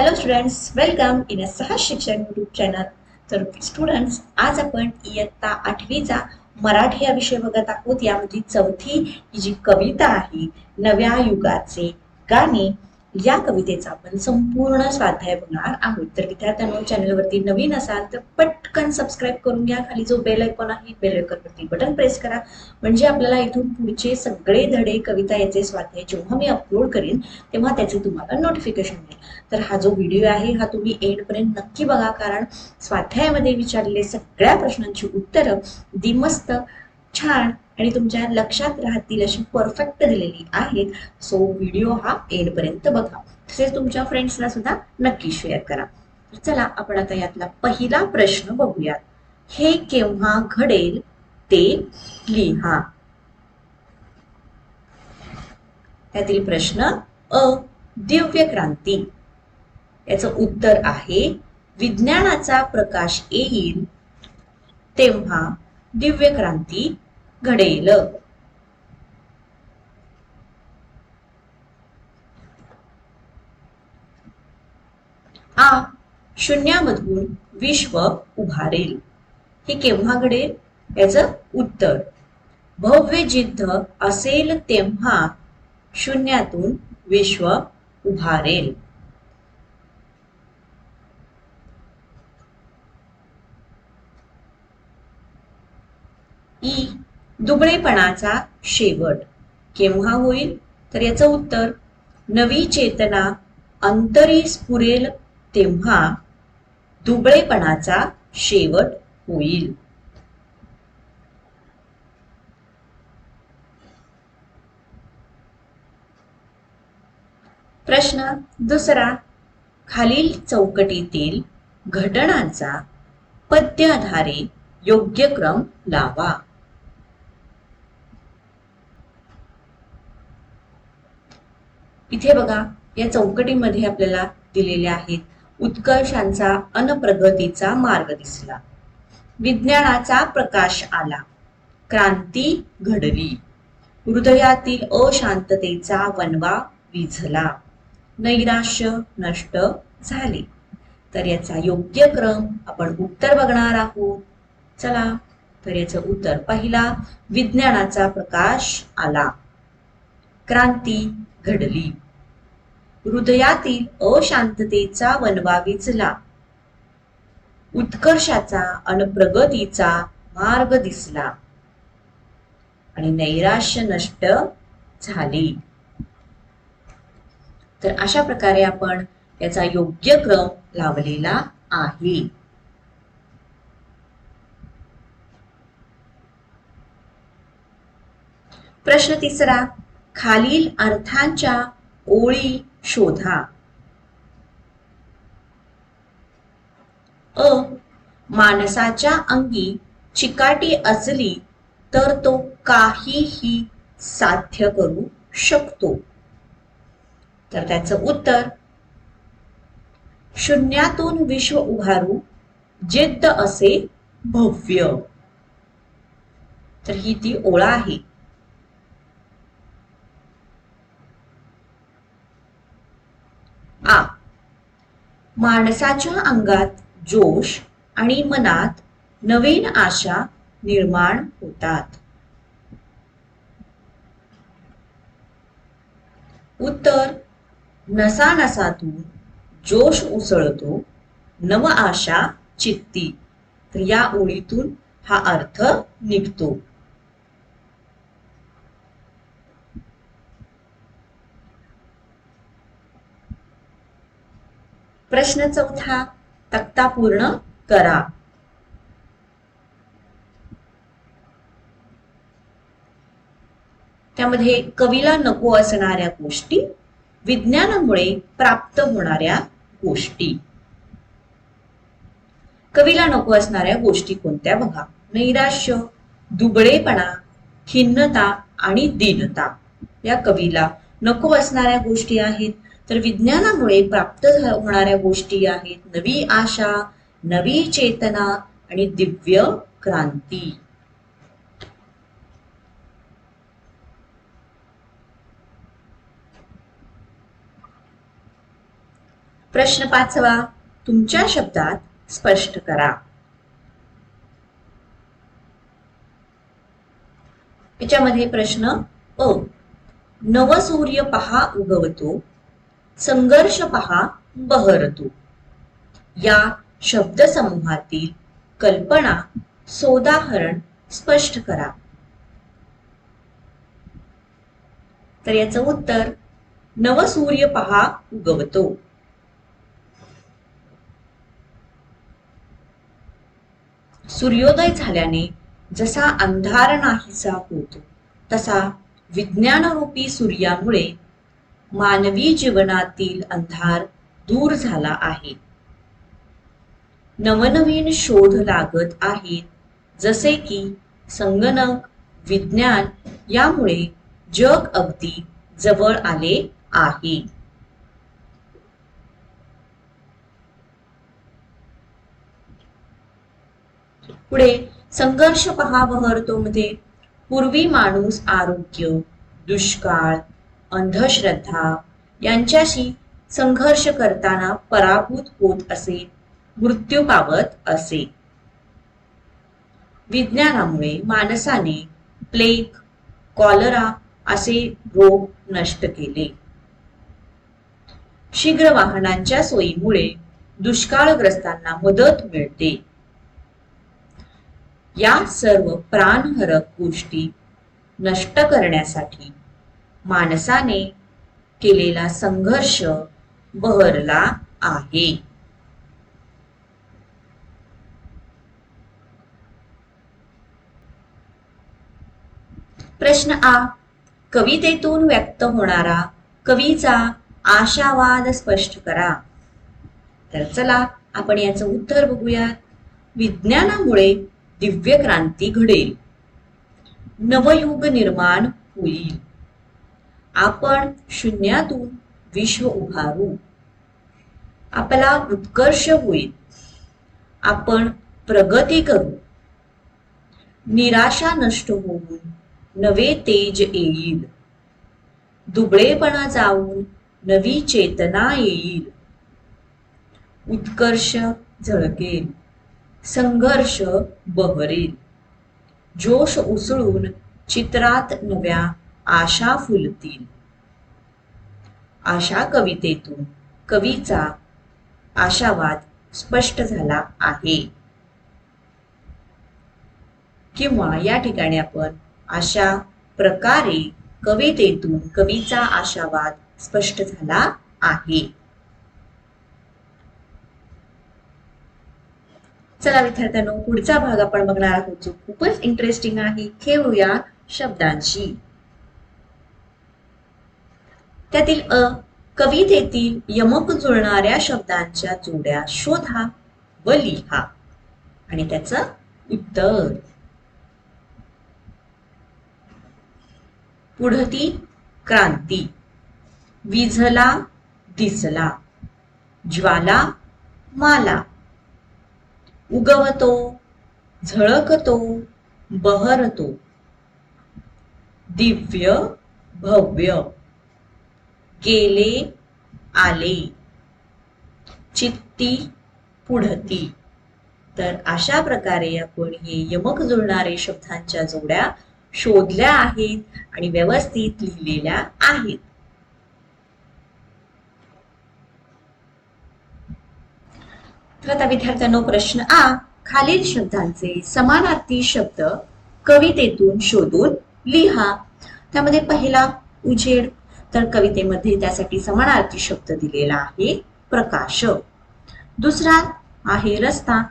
Hello students welcome in a Sahaj Shikshan YouTube channel तर students आज आपण इयत्ता आठवीचा मराठी हा विषय बघत आहोत. यामध्ये चौथी ही जी कविता आहे नव्या युगाचे गाणे या कवितेचा आपण संपूर्ण स्वाध्याय बघणार आहोत. तर विद्यार्थ्यांनो चॅनलवरती नवीन असाल तर पटकन सबस्क्राईब करून घ्या. खाली जो बेल आयकॉन आहे बेल आयकॉनवरती बटन प्रेस करा. म्हणजे आपल्याला इथून पुढचे सगळे धडे कविता याचे स्वाध्याय जेव्हा मी अपलोड करेन तेव्हा त्याचे तुम्हाला नोटिफिकेशन मिळेल. तर हा जो व्हिडिओ आहे हा तुम्ही एंडपर्यंत नक्की बघा. कारण स्वाध्यायामध्ये विचारलेले सगळ्या प्रश्नांची उत्तरं दिमस्त छान आणि तुमच्या लक्षात राहतील अशी परफेक्ट दिलेली आहेत. सो व्हिडिओ हा एंडपर्यंत बघा. तसेच तुमच्या फ्रेंड्सला सुद्धा नक्की शेअर करा. चला आपण आता यातला पहिला प्रश्न बघूयात. हे केव्हा घडेल ते लिहा. त्यातील प्रश्न अ दिव्य क्रांती. याचं उत्तर आहे विज्ञानाचा प्रकाश येईल तेव्हा दिव्य क्रांती घडेल. आ शून्यामधून विश्व उभारेल. हे केव्हा घडेल? याचं उत्तर. भव्य जिद्ध असेल तेव्हा शून्यातून विश्व उभारेल. ई दुबळेपणाचा शेवट. केव्हा होईल? तर याचं उत्तर नवी चेतना अंतरी स्फुरेल तेव्हा दुबळेपणाचा शेवट होईल. प्रश्न दुसरा. खालील चौकटीतील घटनांचा पद्याधारे योग्य क्रम लावा. इथे बघा या चौकटीमध्ये आपल्याला दिलेले आहेत. उत्कर्षांचा अनप्रगतीचा मार्ग दिसला. विज्ञानाचा प्रकाश आला. क्रांती घडली. हृदयातील अशांततेचा वनवा विझला. नैराश्य नष्ट झाले. तर याचा योग्य क्रम आपण उत्तर बघणार आहोत. चला तर याचं उत्तर पहिला. विज्ञानाचा प्रकाश आला. क्रांती घडली. हृदयातील अशांततेचा वनवा विचला. उत्कर्षाचा आणि प्रगतीचा मार्ग दिसला. आणि नैराश्य नष्ट झाले. तर अशा प्रकारे आपण याचा योग्य क्रम लावलेला आहे. प्रश्न तिसरा खालील अर्थांच्या ओळी शोधा. अ. माणसाच्या अंगी चिकाटी असली तर तो काहीही साध्य करू शकतो. तर त्याचं उत्तर शून्यातून विश्व उभारू जिद्द असे भव्य. तर ही ती ओळा आहे. आ. माणसाच्या अंगात जोश आणि मनात नवीन आशा निर्माण होतात. उत्तर. नसानसातून जोश उसळतो नव आशा चित्ती. तर या ओळीतून हा अर्थ निघतो. प्रश्न चौथा तक्ता पूर्ण करा. त्यामध्ये कवीला नको असणाऱ्या गोष्टी विज्ञानामुळे प्राप्त होणाऱ्या गोष्टी. कवीला नको असणाऱ्या गोष्टी कोणत्या बघा? नैराश्य दुबळेपणा खिन्नता आणि दीनता. या कवीला नको असणाऱ्या गोष्टी आहेत. तर विज्ञानामुळे प्राप्त होणाऱ्या गोष्टी आहेत नवी आशा नवी चेतना आणि दिव्य क्रांती. प्रश्न पाचवा तुमच्या शब्दात स्पष्ट करा. याच्यामध्ये प्रश्न अ नवसूर्य पहा उगवतो संघर्ष पहा बहरतो या शब्दसमूहातील कल्पना सोदाहरण स्पष्ट करा. तर याचं उत्तर नवसूर्य पहा उगवतो. सूर्योदय झाल्याने जसा अंधार नाहीसा होतो तसा विज्ञानरूपी सूर्यामुळे मानवी जीवनातील अंधार दूर झाला आहे. नवनवीन शोध लागत आहेत जसे की संगणक विज्ञान यामुळे जग अगदी जवळ आले आहे. पुढे संघर्ष पहा बहरतो मध्ये. पूर्वी माणूस आरोग्य दुष्काळ अंधश्रद्धा यांच्याशी संघर्ष करताना पराभूत होत असे मृत्यू पावत असे. विज्ञानामुळे माणसाने प्लेग कॉलरा असे रोग नष्ट केले. शीघ्र वाहनांच्या सोयीमुळे दुष्काळग्रस्तांना मदत मिळते. या सर्व प्राणहरक गोष्टी नष्ट करण्यासाठी माणसाने केलेला संघर्ष बहरला आहे. प्रश्न आ. कवितेतून व्यक्त होणारा कवीचा आशावाद स्पष्ट करा. तर चला आपण याचं उत्तर बघूयात. विज्ञानामुळे दिव्य क्रांती घडेल. नवयुग निर्माण होईल. आपण शून्यातून विश्व उभारू. आपला उत्कर्ष होईल. आपण प्रगती करू. निराशा नष्ट होऊन नवे तेज येईल. दुबळेपणा जाऊन नवी चेतना येईल. उत्कर्ष झळकेल. संघर्ष बहरेल. जोश उसळून चित्रात नव्या आशा फुलतील. आशा कवितेतून कवीचा आशावाद स्पष्ट झाला आहे. किंवा या ठिकाणी आपण अशा प्रकारे कवितेतून कवीचा आशावाद स्पष्ट झाला आहे. चला विद्यार्थ्यांनो पुढचा भाग आपण बघणार आहोत जो खूपच इंटरेस्टिंग आहे. खेळूया शब्दांशी. त्यातील अ कवितेतील यमक जुळणाऱ्या शब्दांच्या जोड्या शोधा व लिहा आणि त्याचं उत्तर. पुढती क्रांती. विझला दिसला. ज्वाला माला. उगवतो झळकतो बहरतो. दिव्य भव्य. गेले आले. चित्ती पुढती. तर अशा प्रकारे आपण हे यमक जुळणारे शब्दांच्या जोड्या शोधल्या आहेत आणि व्यवस्थित लिहिलेल्या आहेत. तर आता विद्यार्थ्यांनो प्रश्न आ खालील शब्दांचे समानार्थी शब्द कवितेतून शोधून लिहा. त्यामध्ये पहिला उजेड तर कवितेमध्ये त्यासाठी समानार्थी शब्द दिलेला आहे प्रकाश. दुसरा आहे रस्ता.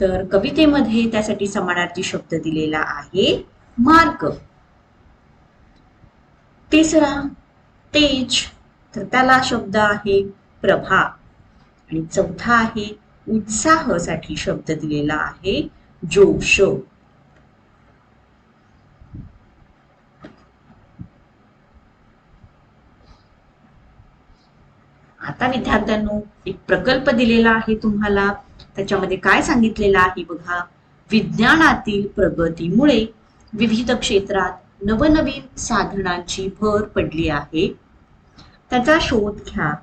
तर कवितेमध्ये त्यासाठी समानार्थी शब्द दिलेला आहे मार्ग. तिसरा तेज. तर त्याला शब्द आहे प्रभा. आणि चौथा आहे उत्साहसाठी शब्द दिलेला आहे जोश. आता विद्यार्थ्यांनो एक प्रकल्प दिलेला आहे तुम्हाला. त्याच्यामध्ये काय सांगितलेलं आहे बघा? विज्ञानातील प्रगतीमुळे विविध क्षेत्रात नवनवीन साधनांची भर पडली आहे. त्याचा शोध घ्या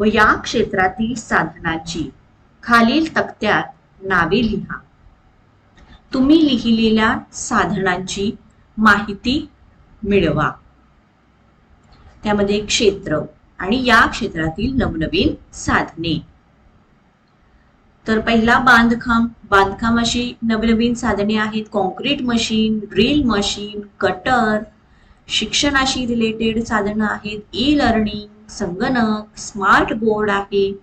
व या क्षेत्रातील साधनांची खालील तक्त्यात नावे लिहा. तुम्ही लिहिलेल्या साधनांची माहिती मिळवा. त्यामध्ये क्षेत्र आणि या क्षेत्रातील नवनवीन साधने. तर पहिला बांधकाम बांधकामाशी नवनवीन साधने आहेत. Concrete machine drill machine cutter शिक्षणाशी रिलेटेड साधनं आहेत. ई लर्निंग संगणक स्मार्ट बोर्ड आहे.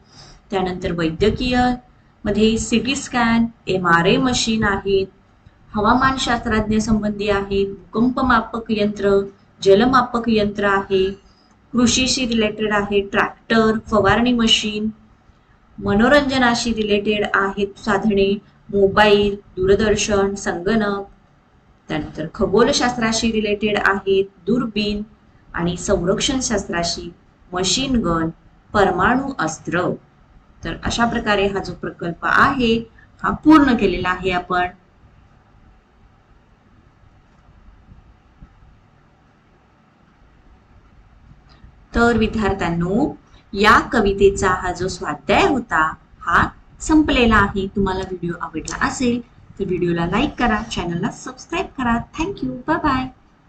त्यानंतर वैद्यकीयमध्ये CT scan M R A machine आहेत. हवामानशास्त्रज्ञ संबंधी आहेत. भूकंपमापक यंत्र जलमापक यंत्र आहे. कृषीशी रिलेटेड आहे ट्रॅक्टर फवारणी मशीन मनोरंजनाशी रिलेटेड आहेत साधने मोबाईल दूरदर्शन संगणक. त्यानंतर खगोलशास्त्राशी रिलेटेड आहेत दुर्बीण आणि संरक्षणशास्त्राशी मशीन गन परमाणू अस्त्र. तर अशा प्रकारे हा जो प्रकल्प आहे हा पूर्ण केलेला आहे आपण. तर विद्यार्थ्यांनो या कवितेचा हा जो स्वाध्याय होता हा संपलेला आहे. तुम्हाला व्हिडिओ आवडला असेल तर व्हिडिओला लाईक करा चॅनलला सबस्क्राईब करा. Thank you. Bye bye.